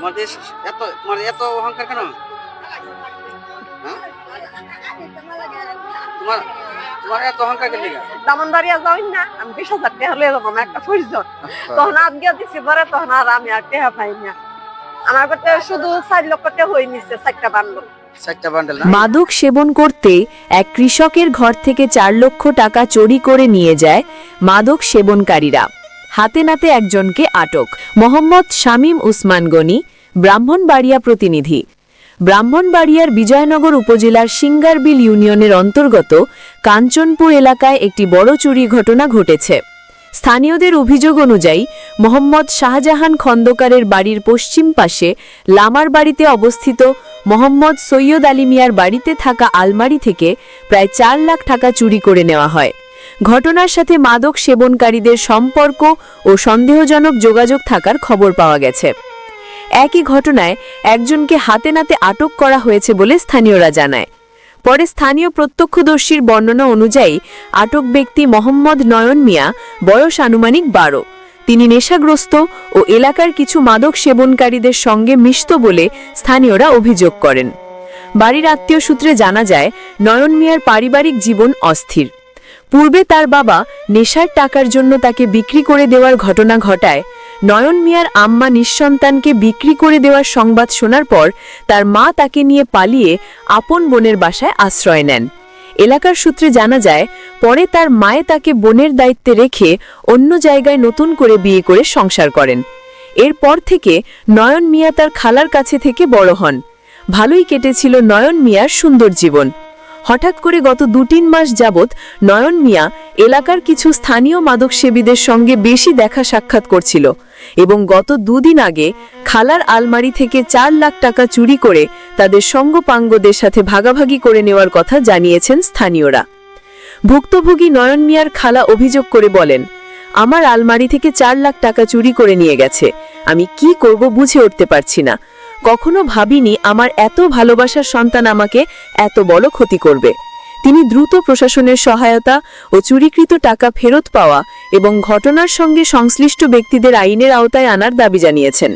তোমার দেশ এত তোমার এত অহংকার কেন? হ্যাঁ? তোমার তোমার এত অহংকার কেন দামনবাড়িয়া যাওই না আমি বিশ হাজার টাকা হলে যাব আমার একটা প্রয়োজন তখন পরে আর আমি আর টাকা পাই না। আমার কাছে শুধু চার লক্ষ টাকা হয়ে নিচ্ছে চারটা বান্ডল। চারটা বান্ডেল না? মাদক সেবন করতে এক কৃষকের ঘর থেকে চার লক্ষ টাকা চুরি করে নিয়ে যায় মাদক সেবনকারীরা। হাতে নাতে একজনকে আটক। মোহাম্মদ শামীম উসমান গনি, ব্রাহ্মণবাড়িয়া প্রতিনিধি। ব্রাহ্মণবাড়িয়ার বিজয়নগর উপজেলার সিঙ্গারবিল ইউনিয়নের অন্তর্গত কাঞ্চনপুর এলাকায় একটি বড় চুরি ঘটনা ঘটেছে। স্থানীয়দের অভিযোগ অনুযায়ী, মোহাম্মদ শাহজাহান খন্দকারের বাড়ির পশ্চিম পাশে লামার বাড়িতে অবস্থিত মোহাম্মদ সৈয়দ আলী মিয়ার বাড়িতে থাকা আলমারি থেকে প্রায় চার লাখ টাকা চুরি করে নেওয়া হয়। ঘটনার সাথে মাদক সেবনকারীদের সম্পর্ক ও সন্দেহজনক যোগাযোগ থাকার খবর পাওয়া গেছে। একই ঘটনায় একজনকে হাতে নাতে আটক করা হয়েছে বলে স্থানীয়রা জানায়। পরে স্থানীয় প্রত্যক্ষদর্শীর বর্ণনা অনুযায়ী আটক ব্যক্তি মোহাম্মদ নয়ন মিয়া, বয়স আনুমানিক বারো। তিনি নেশাগ্রস্ত ও এলাকার কিছু মাদক সেবনকারীদের সঙ্গে মিশত বলে স্থানীয়রা অভিযোগ করেন। বাড়ির আত্মীয় সূত্রে জানা যায়, নয়ন মিয়ার পারিবারিক জীবন অস্থির। পূর্বে তার বাবা নেশার টাকার জন্য তাকে বিক্রি করে দেওয়ার ঘটনা ঘটায়। নয়ন মিয়ার আম্মা নিঃসন্তানকে বিক্রি করে দেওয়ার সংবাদ শোনার পর তার মা তাকে নিয়ে পালিয়ে আপন বোনের বাসায় আশ্রয় নেন। এলাকার সূত্রে জানা যায়, পরে তার মায়ে তাকে বোনের দায়িত্বে রেখে অন্য জায়গায় নতুন করে বিয়ে করে সংসার করেন। এরপর থেকে নয়ন মিয়া তার খালার কাছে থেকে বড় হন। ভালোই কেটেছিল নয়ন মিয়ার সুন্দর জীবন। হঠাৎ করে গত দু তিন মাস যাবৎ নয়ন মিয়া এলাকার কিছু স্থানীয় মাদকসেবীদের সঙ্গে বেশি দেখা সাক্ষাৎ করছিল এবং গত দুদিন আগে খালার আলমারি থেকে চার লাখ টাকা চুরি করে তাদের সঙ্গপাঙ্গদের সাথে ভাগাভাগি করে নেওয়ার কথা জানিয়েছেন স্থানীয়রা। ভুক্তভোগী নয়ন মিয়ার খালা অভিযোগ করে বলেন, আমার আলমারি থেকে চার লাখ টাকা চুরি করে নিয়ে গেছে। আমি কি করব বুঝে উঠতে পারছি না। কখনো ভাবিনি আমার এত ভালোবাসার সন্তান আমাকে এত বড় ক্ষতি করবে। তিনি দ্রুত প্রশাসনের সহায়তা ও চুরিকৃত টাকা ফেরত পাওয়া এবং ঘটনার সঙ্গে সংশ্লিষ্ট ব্যক্তিদের আইনের আওতায় আনার দাবি জানিয়েছেন।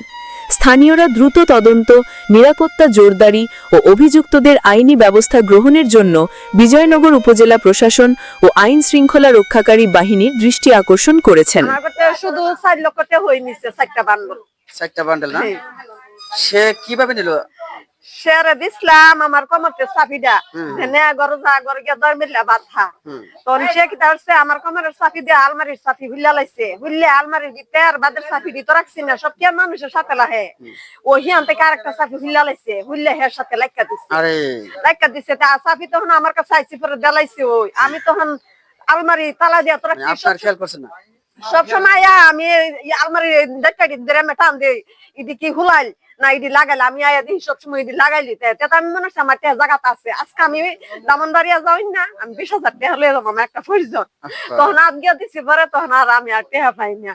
স্থানীয়রা দ্রুত তদন্ত নিরাপত্তা জোরদারি ও অভিযুক্তদের আইনি ব্যবস্থা গ্রহণের জন্য বিজয়নগর উপজেলা প্রশাসন ও আইন শৃঙ্খলা রক্ষাকারী বাহিনীর দৃষ্টি আকর্ষণ করেছেন। শুধু লক্ষ হয়ে নিচ্ছে চারটা বান্ডল। না? সে কীভাবে নিল? দিছিলাম আমার কমরতে চাপিটা হুম। নে গরু যা গরু গিয়ে দর মিললে বাধা। তখন সে কি আমার কমরের চাপি দিয়ে আলমারির চাপি হুল্লা লাইছে। হুল্লে আলমারির ভিতরে আর বাদের চাপি দিতে রাখছি না সব কি মানুষের সাথে লাহে। ও হিয়ান থেকে আরেকটা চাপি হুল্লা লাইছে হুল্লে হের সাথে লাইকা লাইকা তা চাপি তখন আমার কাছে আইসি পরে দেলাইছে ওই। আমি তখন আলমারি তালা দিয়া তো মানে রাখছি আপনার খেয়াল করছেন না? সব সময় আমি আলমারি দেখা দিই ড্রামে টান দিই কি হুলাইল। না ইদি লাগাইলে আমি আয়া দিই সব সময় ইদি লাগাইলি তেতা আমি মনে হচ্ছে আমার টেহা জায়গাতে আছে। আজকে আমি দামনবাড়িয়া যাই না আমি বিশ হাজার টেহা হলে যাব আমার একটা প্রয়োজন আচ্ছা। তখন আজকে দিছি পরে তখন আর আমি আর টেহা পাই না।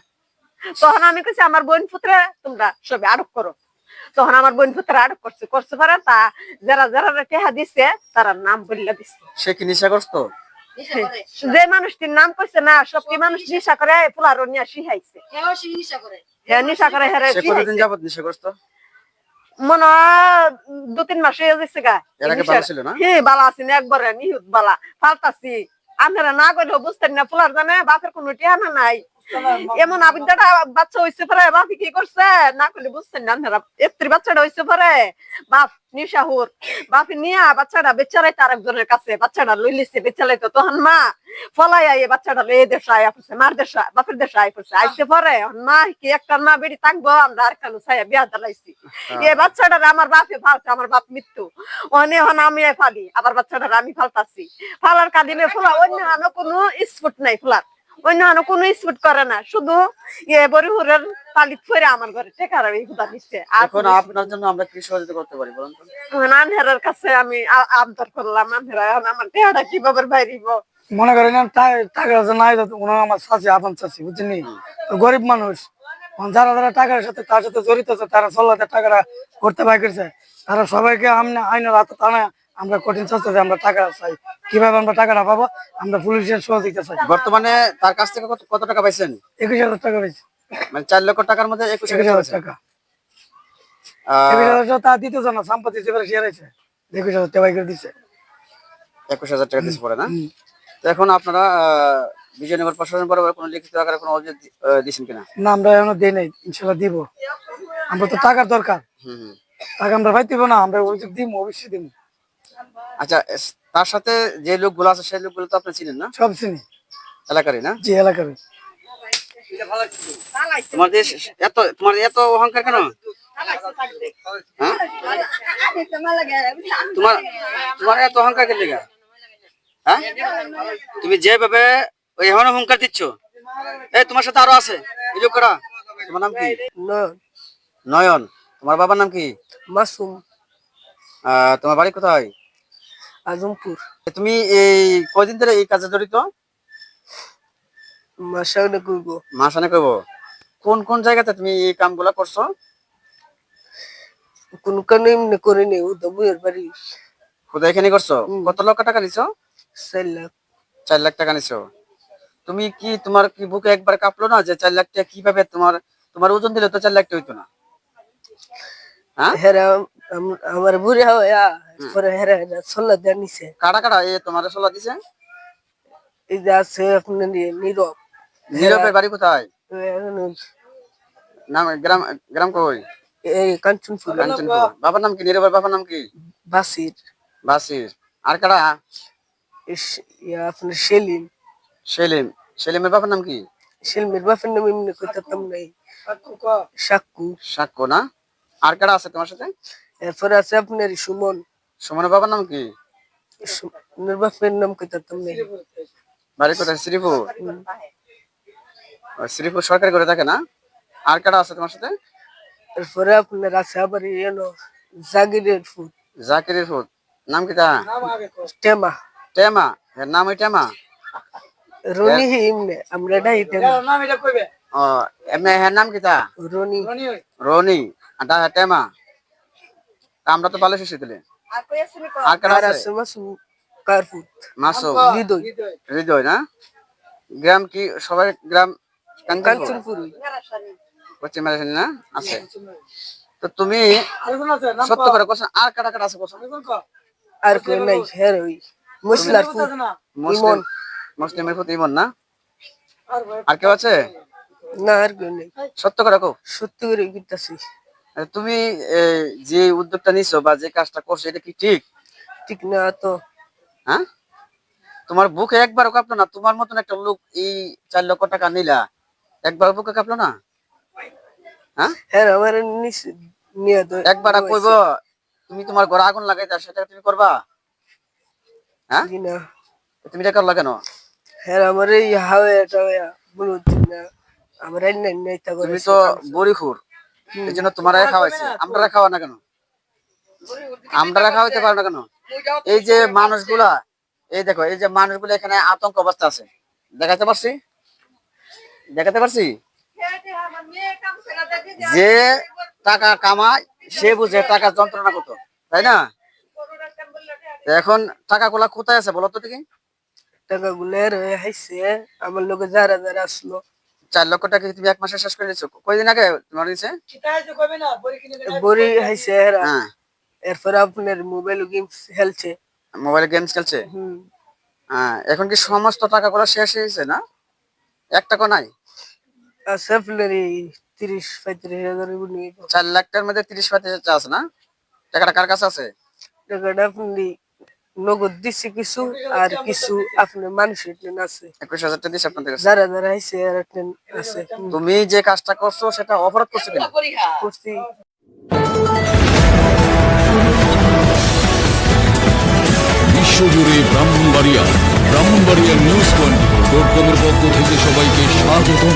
তখন আমি কইছি আমার বোন পুত্রে তোমরা সবে আটক করো। তখন আমার বোন পুত্রে আটক করছে করছে পরে তা যারা যারা টেহা দিছে তারা নাম বললে দিছে। সে কি নেশাগ্রস্ত যে মানুষটির নাম কইছে না সব কি মানুষ নিশা করে ফুলারো নিয়ে শিহাইছে হ্যাঁ নিশা করে। হ্যাঁ সে কতদিন যাবত নেশাগ্রস্ত মনে দু তিন মাসে হয়ে গা। না? হ্যাঁ বালা আছি একবারে নিহুত বালা। ফালতাছি। আপনারা না করলেও বুঝতেন না ফুলার জানে বাপের কোনো টিয়ানা নাই। এমন আবিদাটা বাচ্চা হয়েছে পরে বাপি কি করছে? না করলে বুঝতেন না আপনারা। এত্রি বাচ্চাটা হয়েছে পরে। বাপ নিশাহুর। বাপি নিয়া বাচ্চাটা বেচারাই তার একজনের কাছে। বাচ্চাটা লই লিছে বেচালাই তো তখন মা। ফলাই আইয়ে বাচ্চাটা লই দেশে আয়া পড়ছে মার দেশে বাপের দেশে আই পড়ছে। আইসে পরে মা কি একটা মা বেড়ি থাকব? আমরা আর কানু ছায়া বিয়া দালাইছি এই বাচ্চাটার আমার বাপে ফালছে আমার বাপ মৃত্যু। অনে হন আমি ফালি আবার বাচ্চাটার আমি ফালতাছি। ফালার কাঁদিলে ফুলা অন্য কোনো স্পুট নাই ফুলার। অন্য হানো কোনো করে না শুধু পালিত ফেরে আমার ঘরে হুদা নিচ্ছে। এখন আপনার জন্য আমরা কি সহযোগিতা করতে পারি বলুন তো? আনহেরার কাছে আমি আবদার করলাম আনহেরা এখন আমার টেহাটা কীভাবে বাইরিব? মনে করেন টাকা নাই ওনার আমার চাষি আপন চাষি বুঝছেন গরিব মানুষ। যারা যারা টাকার সাথে তার সাথে জড়িত আছে তারা চল্লাতে টাকাটা করতে পাই করছে। তারা সবাইকে আমরা আইনের হাতে টানা আমরা কঠিন দিই, আমরা টাকা চাই। কীভাবে আমরা টাকাটা পাবো? আমরা পুলিশের সহযোগিতা চাই। বর্তমানে তার কাছ থেকে কত টাকা পাইছেন? একুশ হাজার টাকা পেয়েছি মানে চার লক্ষ টাকার মধ্যে একুশ হাজার টাকা একুশ হাজার তা দিতে না সম্পত্তি যেবার শেয়ার আছে একুশ হাজার টাকা করে দিচ্ছে একুশ হাজার টাকা দিচ্ছে পরে না? তো এখন আপনারা আহ, বিজয়নগর প্রশাসন বরাবর কোনো লিখিত আকারে কোনো অভিযোগ কিনা? না আমরা এখনও দেই নাই ইনশাল্লাহ দিব। আমরা তো টাকার দরকার। টাকা আমরা পাইতে না আমরা অভিযোগ দিব অবশ্যই দিব। আচ্ছা তার সাথে যে লোকগুলো আছে সেই লোকগুলো তো আপনি চিনেন না? সব চিনি। এলাকারই না? যে এলাকার তোমার দেশ এত তোমার এত অহংকার কেন? হ্যাঁ? তোমার তোমার এত অহংকার কেন হ্যাঁ? তুমি যেভাবে এখন অহংকার দিচ্ছ। এই তোমার সাথে আরও আছে। এই লোকরা। তোমার নাম কি? নয়ন। তোমার বাবার নাম কি? মাসুম। তোমার বাড়ি কোথায়? আজমপুর। তুমি এই কয়দিন ধরে এই কাজে জড়িত? মাসাগনে করব। মাসানে কইব কোন কোন জায়গাতে তুমি এই কামগুলা করছ? কোন কানে এমনি করে নেই বাড়ি। এখানে করছ? কত লক্ষ টাকা নিছো? চার লাখ। চার লাখ টাকা নিছো। তুমি কি তোমার কি বুকে একবার কাঁপলো না যে চার লাখ টাকা কীভাবে তোমার তোমার ওজন দিলে তো চার লাখ টাকা হইতো না? হ্যাঁ? আম- আমার বুড়ে হওয়া পরে হেরা হেরা সল্লা দেওয়া নিছে। কাটা কাটা এ তোমার সোলা দিছে? এই যে আছে আপনার নিয়ে নীরব। নীরবের বাড়ি কোথায়? নাম গ্রাম গ্রাম কই? এই কাঞ্চনপুর। কাঞ্চনপুর। বাবার নাম কি? নীরবের বাবার নাম কি? বাসির। বাসির। আর কারা আপনার সেলিম। সেলিম। সেলিমের বাবার নাম কি? সেলিমের বাপের নাম এমনি কইতাম নাই। সাক্কু না? আর কারা আছে তোমার সাথে? এরপরে আছে আপনার সুমন। সুমনের বাবার নাম কি? সুমনের বাপের নাম নাই বাড়ি কোথায় শ্রীপুর শ্রীপুর সরকারি করে থাকে না? আর আছে তোমার সাথে? এরপরে আপনার আছে আবার জাগিরের ফুট জাকিরের ফুট নাম কি তা টেমা। টেমা। এর নাম ওই টেমা? রনি এমনি আমরা টেমা। নাম এটা কইবে? ও এমনি এর নাম কি তা রনি। রনি আর তা টেমা। আমরা তো ভালো শেষে দিলে আর আছে হৃদয় হৃদয় না গ্রাম কি সবাই গ্রাম কাঞ্চনপুর পশ্চিম মারাশানি না আছে তো তুমি সত্য করে কোশ্চেন আর কাটা কাটা আছে কোশ্চেন আর কই নাই হের ওই মুসলার ফুট মুসলিম মুসলিমের প্রতি ইমন না আর কেউ আছে না আর কই নাই সত্য করে কো সত্যি করে তুমি যে উদ্যোগটা নিছো বা যে কাজটা করছ এটা কি ঠিক? ঠিক না তো। হ্যাঁ? তোমার বুকে একবারও কাঁপলো না? তোমার মতন একটা লোক এই চার লক্ষ টাকা নিলা একবার বুকে কাঁপলো না? হ্যাঁ? হ্যাঁ আমার একবার কইব তুমি তোমার ঘরে আগুন লাগাইতা সেটা তুমি করবা? হ্যাঁ? তুমি এটা করলা কেন? হ্যাঁ আমার এই হাওয়া এটা বলুন না আমার নাই নাই তুমি তো বড়িখুর। এই জন্য তোমার খাওয়াইছি। আমরা খাওয়া না কেন? আমরা খাওয়াইতে পারো না কেন? এই যে মানুষগুলা এই দেখো এই যে মানুষগুলো এখানে আতঙ্ক অবস্থা আছে। দেখাতে পারছি? দেখাতে পারছি? যে টাকা কামায় সে বুঝে টাকা যন্ত্রণা কত তাই না? এখন টাকা গুলা কোথায় আছে বলো তো দেখি? টাকা হাইছে আমার লোকে যারা যারা আসলো। চার লক্ষ টাকা তুমি এক মাসে শেষ করে দিচ্ছ কয়দিন আগে তোমার দিছে বড়ি হাইছে হেরা হ্যাঁ। এরপরে আপনার মোবাইল গেম খেলছে। মোবাইলে গেমস খেলছে? হুম। হ্যাঁ এখন কি সমস্ত টাকাগুলো শেষ হয়েছে না? এক টাকা নাই? আছে আপনার এই তিরিশ পঁয়ত্রিশ হাজার চার লাখ টাকার মধ্যে তিরিশ পঁয়ত্রিশ হাজার আছে না? টাকাটা কার কাছে আছে? টাকাটা আপনি নগদ দিছে কিছু আর কিছু আপনার মানুষের টেন আছে। একুশ হাজার টাকা দিচ্ছে আপনাদের কাছে? যারা যারা এরা আছে। তুমি যে কাজটা করছ সেটা অপরাধ করছ কিনা? করছি। বিশ্বজুড়ে Brahmanbaria Brahmanbaria news twenty dot কমের পক্ষ থেকে সবাইকে স্বাগতম।